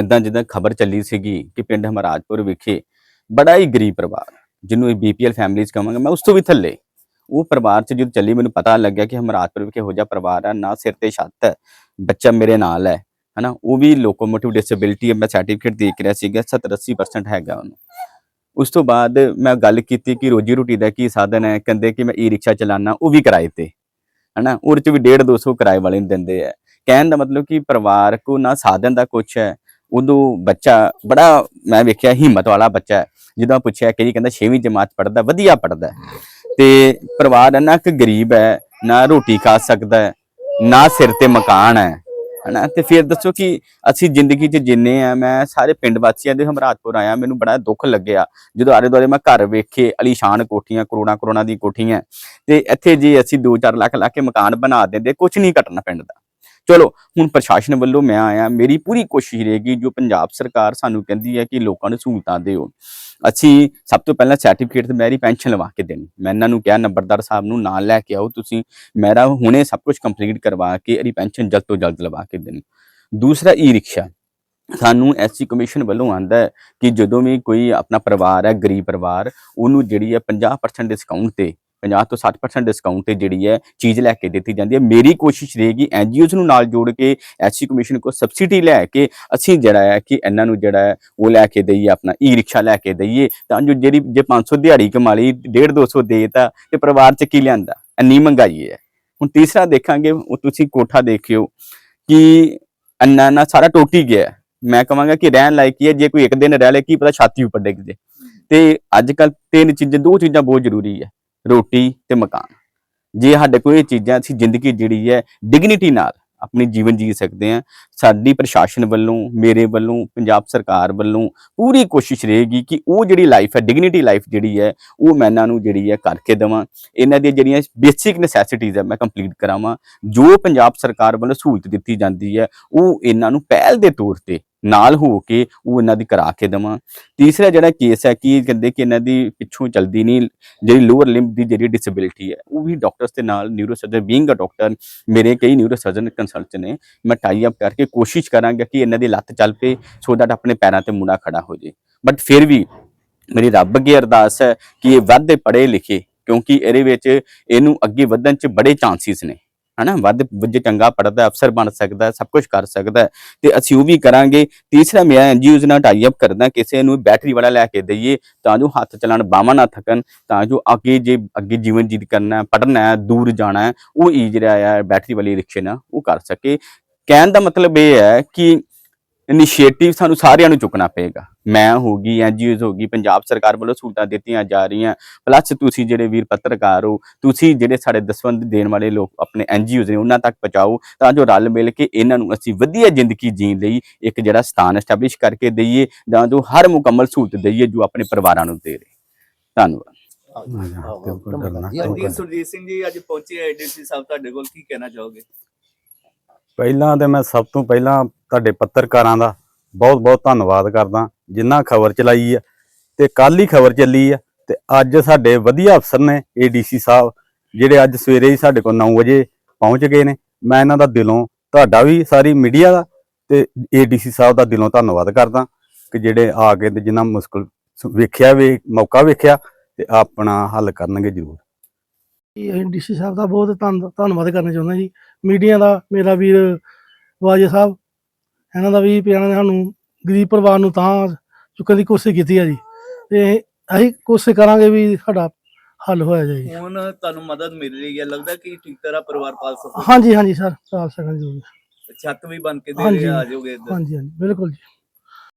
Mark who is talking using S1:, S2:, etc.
S1: ਇਦਾਂ ਜਿੱਦਾਂ ਖਬਰ ਚੱਲੀ ਸੀਗੀ ਕਿ ਪਿੰਡ ਹਮਰਾਜਪੁਰ ਵਿਖੇ ਬੜਾ ਹੀ ਗਰੀਬ ਪਰਿਵਾਰ, ਜਿਹਨੂੰ ਇਹ ਬੀਪੀਐਲ ਫੈਮਿਲੀਜ਼ ਕਹਾਂਗਾ, ਮੈਂ ਉਸ ਤੋਂ ਵੀ ਥੱਲੇ। ਉਹ ਪਰਿਵਾਰ ਚ ਜਦੋਂ ਚੱਲੀ, ਮੈਨੂੰ ਪਤਾ ਲੱਗਿਆ ਕਿ ਹਮਰਾਜਪੁਰ ਵਿਖੇ ਹੋ ਜਾ ਪਰਿਵਾਰ ਹੈ ਨਾ ਸਿਰ ਤੇ ਛੱਤ ਹੈ ਬੱਚਾ ਮੇਰੇ ਨਾਲ ਹੈ, ਹਨਾ? ਉਹ ਵੀ ਲੋਕੋਮੋਟਿਵ ਡਿਸੇਬਿਲਿਟੀ ਹੈ, ਮੈਂ ਸਰਟੀਫਿਕੇਟ ਦੇਖ ਰਿਹਾ ਸੀਗਾ 70 80% ਹੈਗਾ ਉਹਨੂੰ। ਉਸ ਤੋਂ ਬਾਅਦ ਮੈਂ ਗੱਲ ਕੀਤੀ ਕਿ ਰੋਜੀ ਰੋਟੀ ਦਾ ਕੀ ਸਾਧਨ ਹੈ, ਕਹਿੰਦੇ ਕਿ ਮੈਂ ਈ ਰਿਕਸ਼ਾ ਚਲਾਨਾ, ਉਹ ਵੀ ਕਿਰਾਏ ਤੇ, ਹਨਾ? ਉਹਦੇ ਚ ਵੀ 1.5 200 ਕਿਰਾਏ ਵਾਲੇ ਨੂੰ ਦਿੰਦੇ ਆ। ਕਹਿਣ ਦਾ ਮਤਲਬ ਕਿ ਪਰਿਵਾਰ ਕੋ ਨਾ ਸਾਧਨ ਦਾ ਕੁਛ ਹੈ ਉਦੋਂ ਬੱਚਾ ਬੜਾ, ਮੈਂ ਵੇਖਿਆ ਹਿੰਮਤ ਵਾਲਾ ਬੱਚਾ ਜਦੋਂ ਪੁੱਛਿਆ ਕਿ ਜੀ ਕਹਿੰਦਾ 6ਵੀਂ ਜਮਾਤ ਪੜਦਾ ਵਧੀਆ ਪੜਦਾ ਤੇ ਪਰਿਵਾਰ ਇੰਨਾ ਕਿ ਗਰੀਬ ਹੈ, ਨਾ ਰੋਟੀ ਖਾ ਸਕਦਾ ਨਾ ਸਿਰ ਤੇ ਮਕਾਨ ਹੈ, ਹਨਾ? ਤੇ ਫਿਰ ਦੱਸੋ ਕਿ ਅਸੀਂ ਜ਼ਿੰਦਗੀ 'ਚ ਜਿੰਨੇ ਆ, ਮੈਂ ਸਾਰੇ ਪਿੰਡ ਵਾਸੀਆਂ ਦੇ ਹਮਰਾਜਪੁਰ ਆਇਆ, ਮੈਨੂੰ ਬੜਾ ਦੁੱਖ ਲੱਗਿਆ। ਜਦੋਂ ਆਲੇ ਦੁਆਲੇ ਮੈਂ ਘਰ ਵੇਖੇ, ਅਲੀਸ਼ਾਨ ਕੋਠੀਆਂ, ਕਰੋੜਾਂ ਕਰੋੜਾਂ ਦੀ ਕੋਠੀਆਂ। ਤੇ ਇੱਥੇ ਜੇ ਅਸੀਂ 2-4 ਲੱਖ ਲਾ ਕੇ ਮਕਾਨ ਬਣਾ ਦਿੰਦੇ ਕੁਝ ਨਹੀਂ ਘਟਣਾ ਪਿੰਡ ਦਾ। ਚਲੋ, ਹੁਣ ਪ੍ਰਸ਼ਾਸਨ ਵੱਲੋਂ ਮੈਂ ਆਇਆ, ਮੇਰੀ ਪੂਰੀ ਕੋਸ਼ਿਸ਼ ਰਹੇਗੀ ਜੋ ਪੰਜਾਬ ਸਰਕਾਰ ਸਾਨੂੰ ਕਹਿੰਦੀ ਹੈ ਕਿ ਲੋਕਾਂ ਨੂੰ ਸਹੂਲਤਾਂ ਦਿਓ। ਅਸੀਂ ਸਭ ਤੋਂ ਪਹਿਲਾਂ ਸਰਟੀਫਿਕੇਟ ਤੇ ਮੇਰੀ ਪੈਨਸ਼ਨ ਲਵਾ ਕੇ ਦੇਣੀ। ਮੈਂ ਇਹਨਾਂ ਨੂੰ ਕਿਹਾ, ਨੰਬਰਦਾਰ ਸਾਹਿਬ ਨੂੰ ਨਾਲ ਲੈ ਕੇ ਆਓ, ਤੁਸੀਂ ਮੇਰਾ ਹੁਣੇ ਸਭ ਕੁਝ ਕੰਪਲੀਟ ਕਰਵਾ ਕੇ ਇਹਦੀ ਪੈਨਸ਼ਨ ਜਲਦ ਤੋਂ ਜਲਦ ਲਵਾ ਕੇ ਦੇਣੀ। ਦੂਸਰਾ ਈ ਰਿਕਸ਼ਾ ਸਾਨੂੰ ਐਸਸੀ ਕਮਿਸ਼ਨ ਵੱਲੋਂ ਆਂਦਾ ਹੈ ਕਿ ਜਦੋਂ ਵੀ ਕੋਈ ਆਪਣਾ ਪਰਿਵਾਰ ਹੈ, ਗਰੀਬ ਪਰਿਵਾਰ, ਉਹਨੂੰ ਜਿਹੜੀ ਹੈ 50% ਡਿਸਕਾਊਂਟ ਤੇ 50 ਤੋਂ 60% ਡਿਸਕਾਊਂਟ ਤੇ ਜਿਹੜੀ ਹੈ ਚੀਜ਼ ਲੈ ਕੇ ਦਿੱਤੀ ਜਾਂਦੀ ਹੈ। ਮੇਰੀ ਕੋਸ਼ਿਸ਼ ਰਹੇਗੀ ਐਨਜੀਓਜ਼ ਨੂੰ ਨਾਲ ਜੋੜ ਕੇ ਐਸਸੀ ਕਮਿਸ਼ਨ ਕੋ ਸਬਸਿਡੀ ਲੈ ਕੇ ਅਸੀਂ ਜਿਹੜਾ ਹੈ ਕਿ ਇਹਨਾਂ ਨੂੰ ਜਿਹੜਾ ਹੈ ਉਹ ਲੈ ਕੇ ਦਈਏ, ਆਪਣਾ ਈ ਰਿਕਸ਼ਾ ਲੈ ਕੇ ਦਈਏ। ਤਾਂ ਜੋ ਜਿਹੜੀ ਜੇ 500 ਦਿਹਾੜੀ ਕਮਾ ਲਈ 1.5 200 ਦੇ ਤਾਂ ਤੇ ਪਰਿਵਾਰ ਚ ਕੀ ਲਿਆਂਦਾ? ਇੰਨੀ ਮਹਿੰਗਾਈ ਹੈ। ਹੁਣ ਤੀਸਰਾ ਦੇਖਾਂਗੇ, ਉਹ ਤੁਸੀਂ ਕੋਠਾ ਦੇਖਿਓ ਕਿ ਅੰਨਾ ਨਾ ਸਾਰਾ ਟੁੱਟ ਗਿਆ। ਮੈਂ ਕਹਾਂਗਾ ਕਿ ਰਹਿਣ ਲਾਇਕ ਹੀ ਹੈ। ਜੇ ਕੋਈ ਇੱਕ ਦਿਨ ਰਹਿ ਲੇ, ਕੀ ਪਤਾ ਛਾਤੀ ਉੱਪਰ ਡਿੱਗ ਜੇ। ਤੇ ਅੱਜ ਕੱਲ ਤਿੰਨ ਚੀਜ਼ਾਂ, ਦੋ ਚੀਜ਼ਾਂ ਬਹੁਤ ਜ਼ਰੂਰੀ ਹੈ। ਰੋਟੀ ਤੇ ਮਕਾਨ। ਜੇ ਸਾਡੇ ਕੋਲ ਇਹ ਚੀਜ਼ਾਂ ਅਸੀਂ ਜ਼ਿੰਦਗੀ ਜਿਹੜੀ ਹੈ ਡਿਗਨਿਟੀ ਨਾਲ ਆਪਣੀ ਜੀਵਨ ਜੀ ਸਕਦੇ ਹਾਂ, ਸਾਡੀ ਪ੍ਰਸ਼ਾਸਨ ਵੱਲੋਂ, ਮੇਰੇ ਵੱਲੋਂ, ਪੰਜਾਬ ਸਰਕਾਰ ਵੱਲੋਂ ਪੂਰੀ ਕੋਸ਼ਿਸ਼ ਰਹੇਗੀ ਕਿ ਉਹ ਜਿਹੜੀ ਲਾਈਫ ਹੈ ਡਿਗਨਿਟੀ ਲਾਈਫ ਜਿਹੜੀ ਹੈ, ਉਹ ਮੈਂ ਇਹਨਾਂ ਨੂੰ ਜਿਹੜੀ ਹੈ ਕਰਕੇ ਦੇਵਾਂ। ਇਹਨਾਂ ਦੀਆਂ ਜਿਹੜੀਆਂ ਬੇਸਿਕ ਨੈਸੈਸਿਟੀਜ਼ ਹੈ, ਮੈਂ ਕੰਪਲੀਟ ਕਰਾਵਾਂ। ਜੋ ਪੰਜਾਬ ਸਰਕਾਰ ਵੱਲੋਂ ਸਹੂਲਤ ਦਿੱਤੀ ਜਾਂਦੀ ਹੈ, ਉਹ ਇਹਨਾਂ ਨੂੰ ਪਹਿਲ ਦੇ ਤੌਰ ਤੇ ਨਾਲ ਹੋ ਕੇ ਉਹ ਇਹਨਾਂ ਦੀ ਕਰਾ ਕੇ ਦੇਵਾਂ। ਤੀਸਰਾ ਜਿਹੜਾ ਕੇਸ ਹੈ ਕਿ ਕਹਿੰਦੇ ਕਿ ਇਹਨਾਂ ਦੀ ਪਿੱਛੋਂ ਚਲਦੀ ਨਹੀਂ, ਜਿਹੜੀ ਲੋਅਰ ਲਿੰਬ ਦੀ ਜਿਹੜੀ ਡਿਸੇਬਿਲਿਟੀ ਹੈ, ਉਹ ਵੀ ਡਾਕਟਰਸ ਦੇ ਨਾਲ neuro surgeon being a doctor ਮੇਰੇ ਕਈ ਨਿਊਰੋ ਸਰਜਨ ਕੰਸਲਟ ਨੇ, ਮੈਂ ਟਾਈ ਅਪ ਕਰਕੇ ਕੋਸ਼ਿਸ਼ ਕਰਾਂਗਾ ਕਿ ਇਹਨਾਂ ਦੀ ਲੱਤ ਚੱਲ ਪਏ ਸੋ ਦੈਟ ਆਪਣੇ ਪੈਰਾਂ ਤੇ ਮੁੰਡਾ ਖੜਾ ਹੋ ਜੇ ਬਟ ਫਿਰ ਵੀ ਮੇਰੀ ਰੱਬ ਅੱਗੇ ਅਰਦਾਸ ਹੈ ਕਿ ਇਹ ਵੱਧ ਪੜ੍ਹੇ ਲਿਖੇ ਕਿਉਂਕਿ ਇਹਦੇ ਵਿੱਚ ਇਹਨੂੰ ਅੱਗੇ ਵਧਣ ਚ ਬੜੇ ਚਾਂਸਿਸ ਨੇ। ਹਨਾ, ਵੱਧ ਜੇ ਚੰਗਾ ਪੜਦਾ ਅਫਸਰ ਬਣ ਸਕਦਾ, ਸਭ ਕੁਝ ਕਰ ਸਕਦਾ। ਹੈ ਤੇ ਅਸੀਂ ਉਹ ਵੀ ਕਰਾਂਗੇ, ਤੀਸਰਾ ਮੇਰਾ ਐਨਜੀਓਜ਼ ਨਾਲ ਟਾਈ ਅਪ ਕਰਦਾ, ਕਿਸੇ ਨੂੰ ਬੈਟਰੀ ਵਾਲਾ ਲੈ ਕੇ ਦਈਏ, ਤਾਂ ਜੋ ਹੱਥ ਚਲਾਣ, ਬਾਹਾਂ ਨਾ ਥਕਣ, ਤਾਂ ਜੋ ਅੱਗੇ ਜੇ, ਅੱਗੇ ਜੀਵਨ ਜੀਤ ਕਰਨਾ ਹੈ ਪੜਨਾ ਹੈ ਦੂਰ ਜਾਣਾ ਹੈ ਉਹ ਈ ਜਿਹੜਾ ਆ ਬੈਟਰੀ ਵਾਲੀ ਰਿਕਸ਼ੇ ਨਾਲ ਉਹ ਕਰ ਸਕੇ। ਕਹਿਣ ਦਾ ਮਤਲਬ ਇਹ ਹੈ ਕਿ ਇਨੀਸ਼ੀਏਟਿਵ ਸਾਨੂੰ ਸਾਰਿਆਂ ਨੂੰ ਚੁੱਕਣਾ ਪਏਗਾ। ਮੈਂ ਹੋਗੀ ਐਨਜੀਓਜ਼ ਹੋਗੀ ਪੰਜਾਬ ਸਰਕਾਰ ਵੱਲੋਂ ਸਹੂਲਤਾਂ ਦਿੱਤੀਆਂ ਜਾ ਰਹੀਆਂ। ਪਲੱਸ ਤੁਸੀਂ ਜਿਹੜੇ ਵੀਰ ਪੱਤਰਕਾਰ ਹੋ ਤੁਸੀਂ ਜਿਹੜੇ ਸਾਡੇ ਦਸਵੰਦ ਦੇਣ ਵਾਲੇ ਲੋਕ ਆਪਣੇ ਐਨਜੀਓਜ਼ ਨੇ ਉਹਨਾਂ ਤੱਕ ਪਹੁੰਚਾਓ ਤਾਂ ਜੋ ਰਲ ਮਿਲ ਕੇ ਇਹਨਾਂ ਨੂੰ ਅਸੀਂ ਵਧੀਆ ਜ਼ਿੰਦਗੀ ਜੀਣ ਲਈ ਇੱਕ ਜਿਹੜਾ ਸਥਾਨ ਐਸਟੈਬਲਿਸ਼ ਕਰਕੇ ਦਈਏ ਤਾਂ ਜੋ ਹਰ ਮੁਕੰਮਲ ਸਹੂਲਤ ਦਈਏ ਜੋ ਆਪਣੇ ਪਰਿਵਾਰਾਂ ਨੂੰ ਦੇ ਰਹੇ। ਧੰਨਵਾਦ।
S2: ਹਾਂਜੀ ਸੁਰਜੀਤ ਸਿੰਘ ਜੀ ਅੱਜ ਪਹੁੰਚੇ ਏਡੀਸੀ ਸਾਹਿਬ ਤੁਹਾਡੇ ਕੋਲ ਕੀ ਕਹਿਣਾ ਚਾਹੋਗੇ?
S3: ਪਹਿਲਾਂ ਤੇ ਮੈਂ ਸਭ ਤੋਂ ਪਹਿਲਾਂ ਤੁਹਾਡੇ ਪੱਤਰਕਾਰਾਂ ਦਾ ਬਹੁਤ ਬਹੁਤ ਧੰਨਵਾਦ ਕਰਦਾ ਜਿਨ੍ਹਾਂ ਖਬਰ ਚਲਾਈ ਆ ਤੇ ਕੱਲ ਹੀ ਖਬਰ ਚੱਲੀ ਆ ਤੇ ਅੱਜ ਸਾਡੇ ਵਧੀਆ ਅਫਸਰ ਨੇ ਏਡੀਸੀ ਸਾਹਿਬ, ਜਿਹੜੇ ਅੱਜ ਸਵੇਰੇ ਹੀ ਸਾਡੇ ਕੋਲ 9 ਵਜੇ ਪਹੁੰਚ ਗਏ ਨੇ। ਮੈਂ ਇਹਨਾਂ ਦਾ ਦਿਲੋਂ ਤੁਹਾਡਾ ਵੀ ਸਾਰੀ ਮੀਡੀਆ ਦਾ ਤੇ ਏਡੀਸੀ ਸਾਹਿਬ ਦਾ ਦਿਲੋਂ ਧੰਨਵਾਦ ਕਰਦਾ ਕਿ ਜਿਹੜੇ ਆ ਕੇ ਤੇ ਜਿਨ੍ਹਾਂ ਮੁਸ਼ਕਲ ਵੇਖਿਆ ਵੇ, ਮੌਕਾ ਵੇਖਿਆ ਤੇ ਆਪਣਾ ਹੱਲ ਕਰਨਗੇ ਜ਼ਰੂਰ।
S4: ਡੀਸੀ ਸਾਹਿਬ ਦਾ ਬਹੁਤ ਧੰਨ, ਧੰਨਵਾਦ ਕਰਨਾ ਚਾਹੁੰਦਾ ਜੀ। ਮੀਡੀਆ ਦਾ ਮੇਰਾ ਵੀਰ ਵਾਜੇ ਸਾਹਿਬ ਇਹਨਾਂ ਦਾ ਵੀ ਪਿਆਰਾਂ ਨੇ ਸਾਨੂੰ ਗਰੀਬ ਪਰਿਵਾਰ ਨੂੰ ਤਾਂ ਚੁੱਕਣ ਦੀ ਕੋਸ਼ਿਸ਼ ਕੀਤੀ ਹੈ ਜੀ। ਤੇ ਅਸੀਂ ਕੋਸ਼ਿਸ਼ ਕਰਾਂਗੇ ਵੀ ਸਾਡਾ ਹੱਲ ਹੋਇਆ ਜਾਏ ਜੀ।
S2: ਹੁਣ ਤੁਹਾਨੂੰ ਮਦਦ ਮਿਲ ਰਹੀ ਹੈ ਲੱਗਦਾ ਕਿ ਠੀਕ ਤਰ੍ਹਾਂ ਪਰਿਵਾਰ ਪਾਲ ਸਕੋ।
S4: ਹਾਂਜੀ ਹਾਂਜੀ ਸਰ ਚਾਲ ਸਕਣ ਜੀ
S2: ਛੱਤ ਵੀ ਬਣ ਕੇ ਦੇ
S4: ਹਾਂਜੀ।
S2: ਰਹੇ ਆ ਜਾਓਗੇ ਇੱਧਰ।
S4: ਹਾਂਜੀ ਹਾਂਜੀ ਬਿਲਕੁਲ ਜੀ।